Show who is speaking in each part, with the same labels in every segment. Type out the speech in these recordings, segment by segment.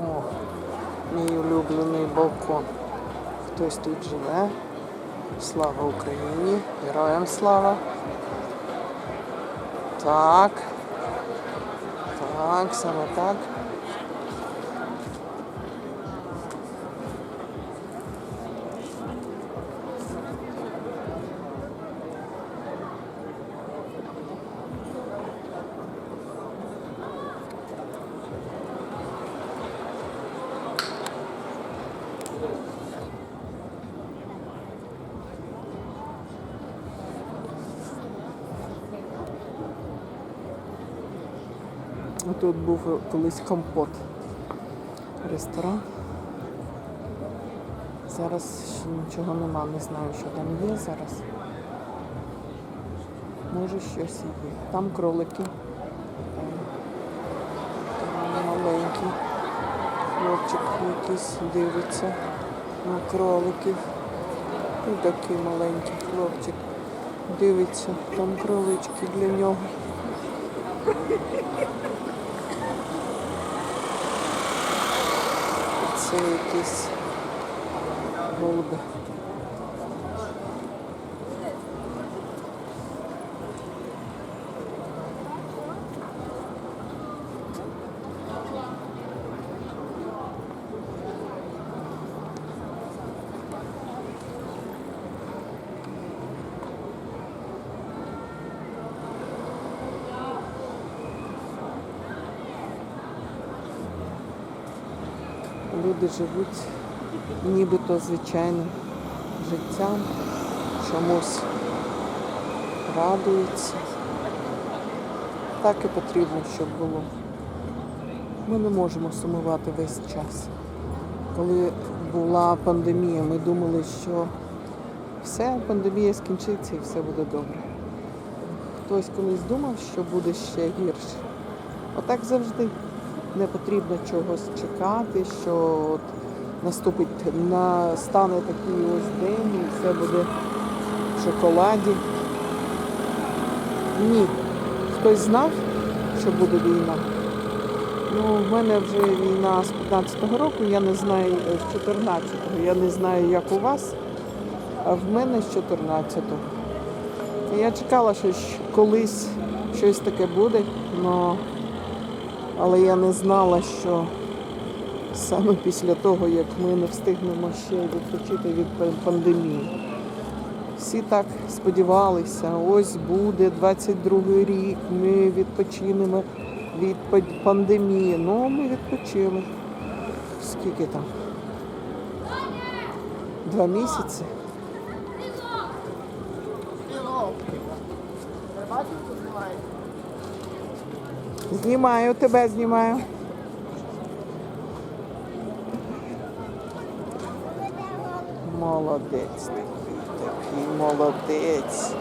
Speaker 1: О, мій улюблений балкон. Хтось тут живе. Слава Україні! Героям слава! Так. Так, саме так. Тут був колись компот. Ресторан. Зараз ще нічого нема, не знаю, що там є зараз. Може щось є. Там кролики. Там маленький. Хлопчик якийсь дивиться на кроликів. І такий маленький хлопчик дивиться. Там кролички для нього. Якісь голуби. Люди живуть нібито звичайним життям, чомусь радуються. Так і потрібно, щоб було. Ми не можемо сумувати весь час. Коли була пандемія, ми думали, що все, пандемія скінчиться і все буде добре. Хтось колись думав, що буде ще гірше. Отак завжди не потрібно чогось чекати, що от наступить, настане такий ось день і все буде в шоколаді. Ні. Хтось знав, що буде війна. Ну, в мене вже війна з 15-го року, я не знаю е, з 14-го. Я не знаю, як у вас, а в мене з 14-го. Я чекала, що колись щось таке буде, но але я не знала, що саме після того, як ми не встигнемо ще відпочити від пандемії. Всі так сподівалися, ось буде 22 рік, ми відпочинемо від пандемії. Ну, ми відпочили. Скільки там? Два місяці. Знімаю, тебе знімаю. Молодець такий, такий молодець.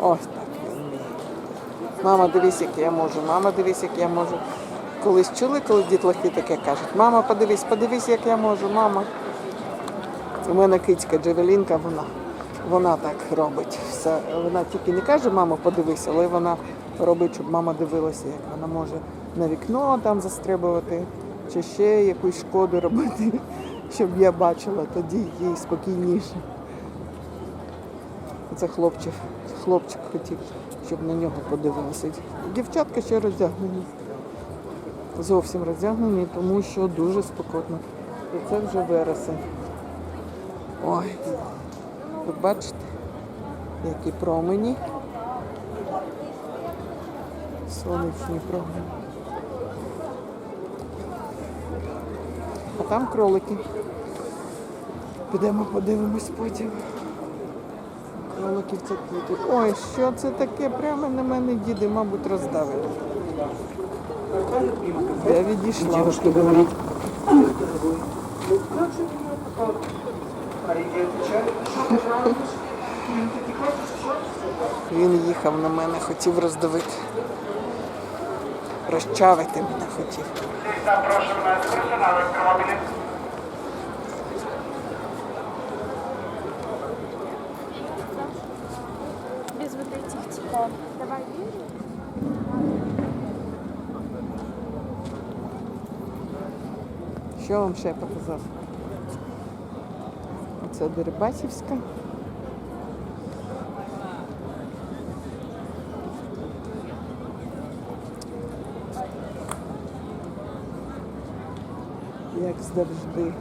Speaker 1: Ось так він вміє. Мама, дивись, як я можу, мама, дивись, як я можу. Колись чули, коли дітлахи таке кажуть, мама, подивись, подивись, як я можу, мама. У мене кицька Джевелінка, вона, вона так робить. Все. Вона тільки не каже, мама, подивись, але вона робить, щоб мама дивилася, як вона може на вікно там застрибувати, чи ще якусь шкоду робити, щоб я бачила, тоді їй спокійніше. Це хлопчик, хлопчик хотів, щоб на нього подивилися. Дівчатка ще роздягнені. Зовсім роздягнені, тому що дуже спекотно. І це вже вересень. Ой, ви бачите, які промені. Сонячні промені. А там кролики. Підемо подивимось потім. Кроликів це тут. Ой, що це таке? Прямо на мене діди, мабуть, роздавили. Я відійшла.
Speaker 2: Девушка говорит,
Speaker 1: Він їхав на мене, хотів роздавити. Розчавити мене хотів.
Speaker 2: Запрошуємо на експресу
Speaker 1: Що вам ще показав? Оце Дерибасівська. Як завжди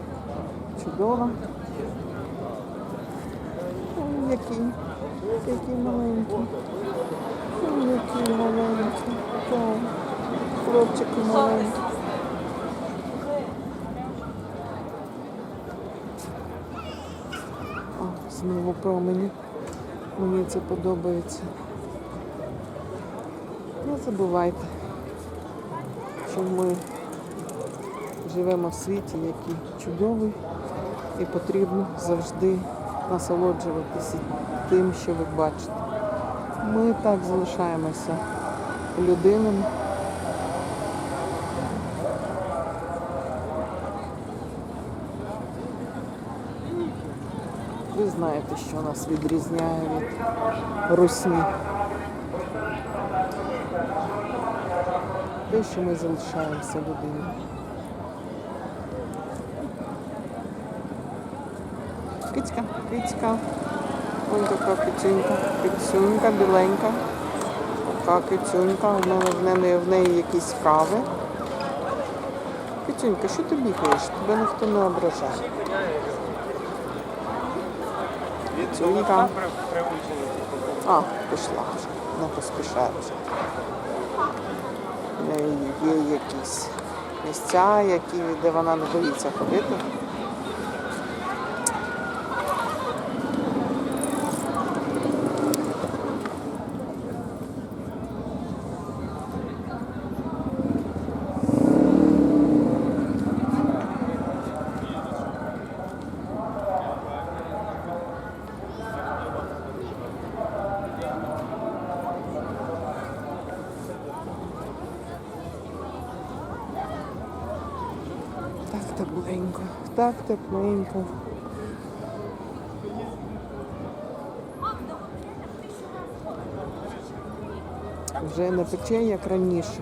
Speaker 1: чудово. Який, який маленький. Який маленький. Так. Хлопчики маленький. О, знову промені. Мені це подобається. Не забувайте, що ми живемо в світі, який чудовий і потрібно завжди насолоджуватися тим, що ви бачите. Ми так залишаємося людинами. Ви знаєте, що нас відрізняє від русні. Те, що ми залишаємося людиною. Кицька, кицька. Ось така кицюнька. Кицюнька біленька. Така кицюнька. В неї, в неї якісь кави. Кицюнька, що ти бігаєш? Тебе ніхто не ображає. Кицюнька. А, пішла. Не поспішає вже. В неї є якісь місця, які, де вона не боїться ходити. Так тепленько, так тепленько. Вже не пече, як раніше.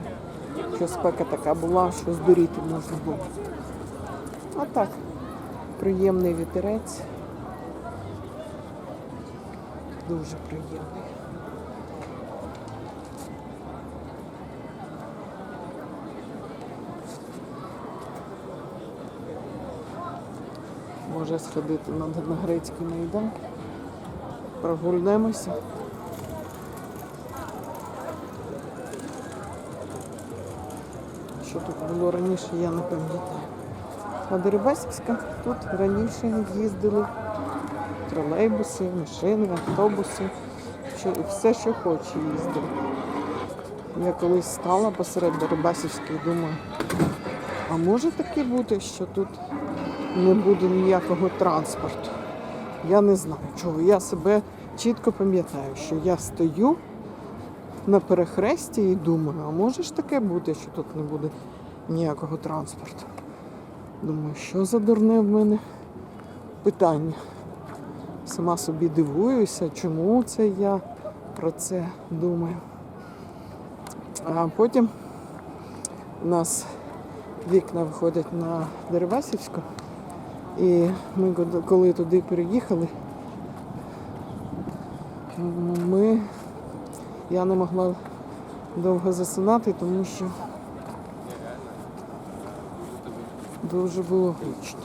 Speaker 1: Що спека така була, що здуріти можна було. А так, приємний вітерець. Дуже приємний. Може сходити на, на грецький майдан. Прогульнемося. Що тут було раніше, я не пам'ятаю. А Дерибасівська тут раніше їздили тролейбуси, машини, автобуси, що, все, що хоче їздили. Я колись стала посеред Дерибасівської, думаю, а може таке бути, що тут не буде ніякого транспорту. Я не знаю чого. Я себе чітко пам'ятаю, що я стою на перехресті і думаю, а може ж таке бути, що тут не буде ніякого транспорту. Думаю, що за дурне в мене питання. Сама собі дивуюся, чому це я про це думаю. А потім у нас вікна виходять на Дерибасівську. І ми коли туди переїхали, ми, я не могла довго засинати, тому що дуже було гучно.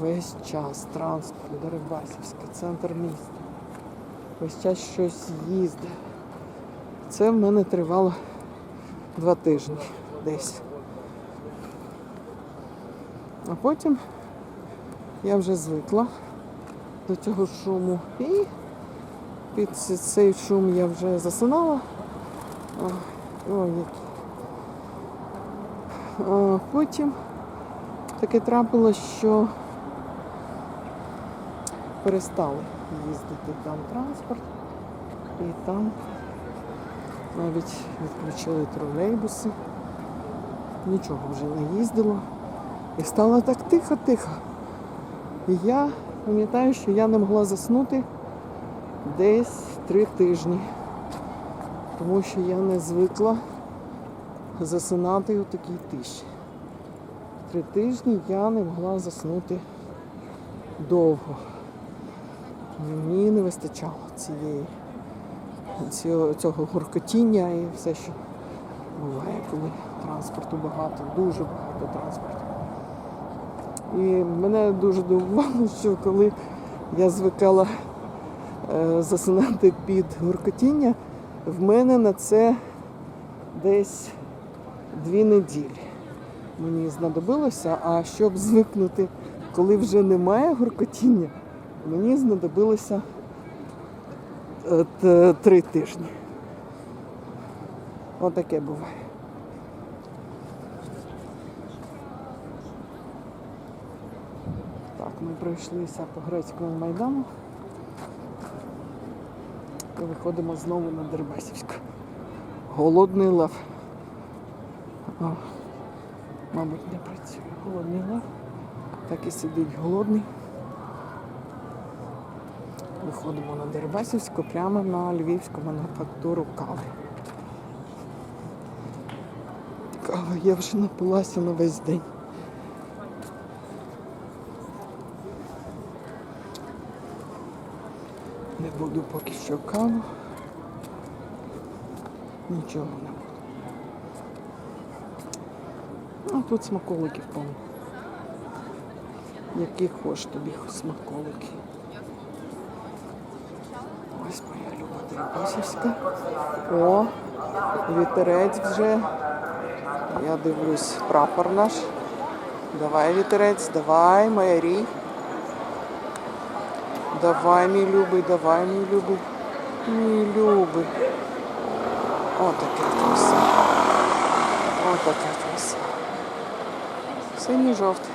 Speaker 1: Весь час транспорт, Дерибасівський, центр міста. Весь час щось їздить. Це в мене тривало два тижні десь. А потім я вже звикла до цього шуму. І під цей шум я вже засинала. Ой, який. Потім таке трапилось, що перестали їздити там транспорт. І там навіть відключили тролейбуси. Нічого вже не їздило. І стало так тихо-тихо. І я пам'ятаю, що я не могла заснути десь три тижні, тому що я не звикла засинати у такій тиші. Три тижні я не могла заснути довго. Мені не вистачало цієї цього, цього гуркотіння і все, що буває, коли транспорту багато, дуже багато транспорту. І мене дуже дивувало, що коли я звикала е, засинати під гуркотіння, в мене на це десь дві неділі мені знадобилося, а щоб звикнути, коли вже немає гуркотіння, мені знадобилося е, три тижні. Отаке буває. Так, ми пройшлися по грецькому майдану і виходимо знову на Дербасівську. Голодний лев. О, мабуть, не працює. Голодний лев. Так і сидить голодний. Виходимо на Дербасівську прямо на львівську мануфактуру кави. Кава, я вже напилася на весь день. Буду поки що каву. Нічого не буду. А тут смаколиків повно. Які хочеш тобі смаколики. Ось моя люба Дерибасівська. О, вітерець вже. Я дивлюсь, прапор наш. Давай, вітерець, давай, моя рій. Давай, мій любий, давай, мій любий. Мій любий. Отаке краса. Отака краса. Синій жовтий.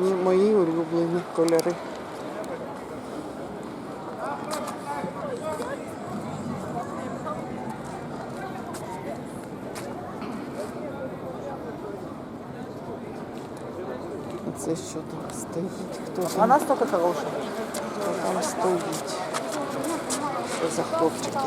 Speaker 1: Ні, мої улюблені кольори. Це що там стоїть? Хто там?
Speaker 3: Вона столько хорошая.
Speaker 1: Хто там стоїть? Що за хлопчики там?